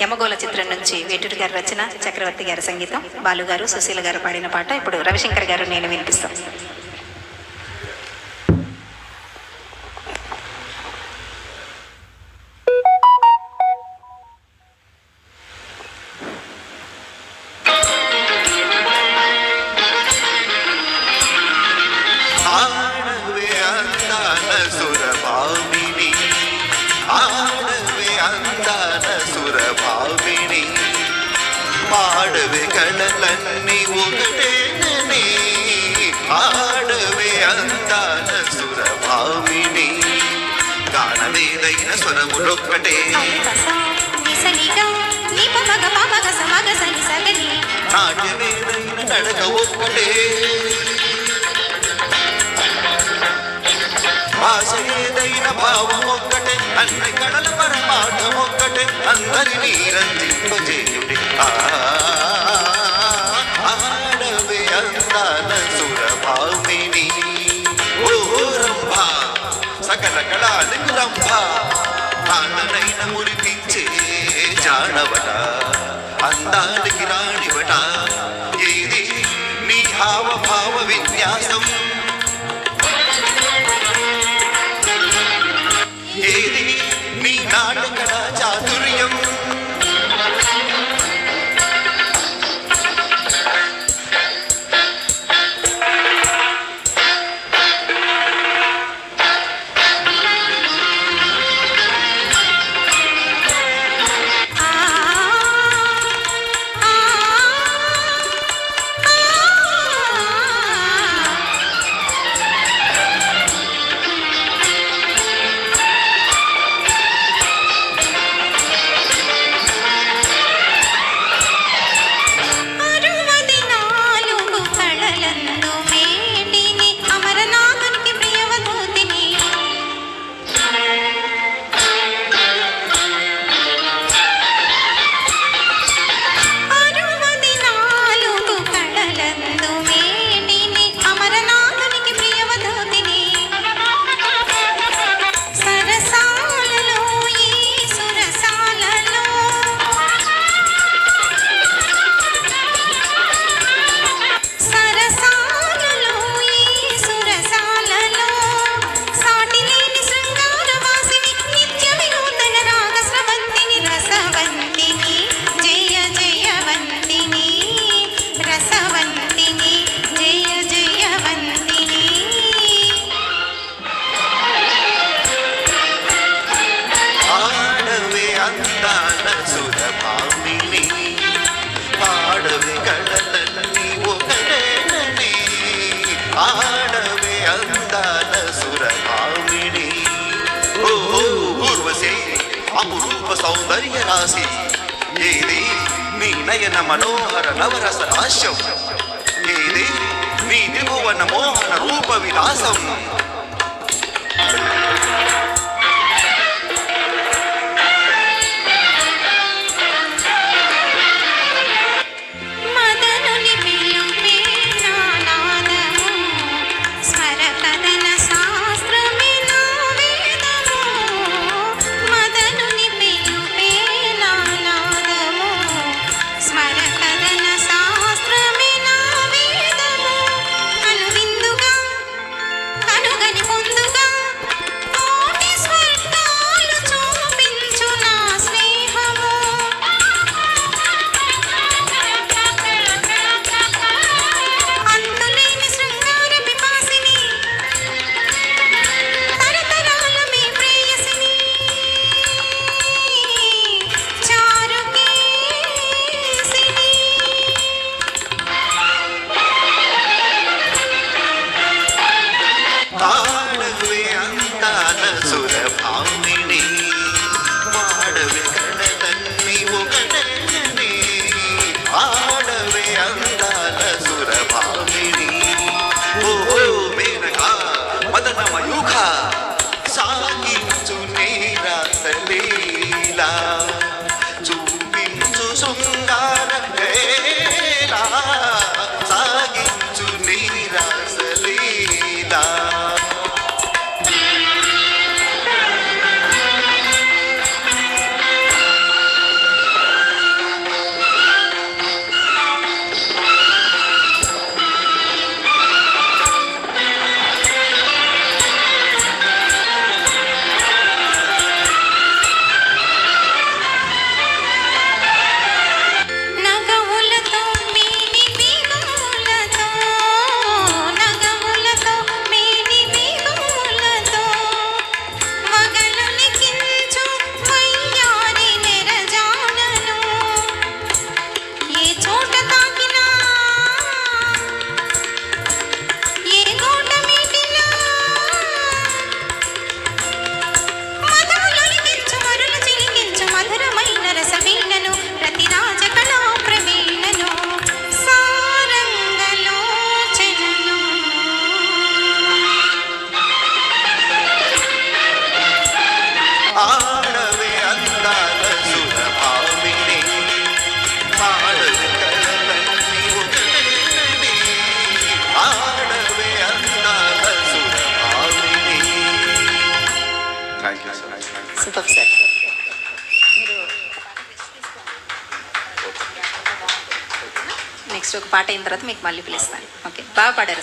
యమగోళ చిత్రం నుంచి వేటూరు గారి రచన చక్రవర్తి గారి సంగీతం బాలు గారు సుశీల గారు పాడిన పాట ఇప్పుడు రవిశంకర్ గారు నేను వినిపిస్తాం. ఆడవే పాడవే కళలన్నీ ఒకటేనని ఆడవే అందాల సురభామిని గానమేదైన స్వరములొక్కటే నాట్యమేదైన నడక ఒక్కటే భాష ఏదైన భావం ఒక్కటే అన్ని కళల పరమార్థం ఒక్కటే అందరినీ రంజింపజేయుడి సకల కళాలకు రంభ మురిపించే జానవట అందానికి రాణివట. ఏది నీ హావభావ విన్యాసం? సౌందర్య రాశి ఏది? నీ నయన మనోహర నవరస రాశ్యం. ఏది? నీ త్రిభువన మోహన రూప విలాసం. 좋은가 ఇంకొకసారి మీరు నెక్స్ట్ ఒక పాట అయిన తర్వాత మీకు మళ్ళీ పిలుస్తాను. ఓకే బాగా పాడారు.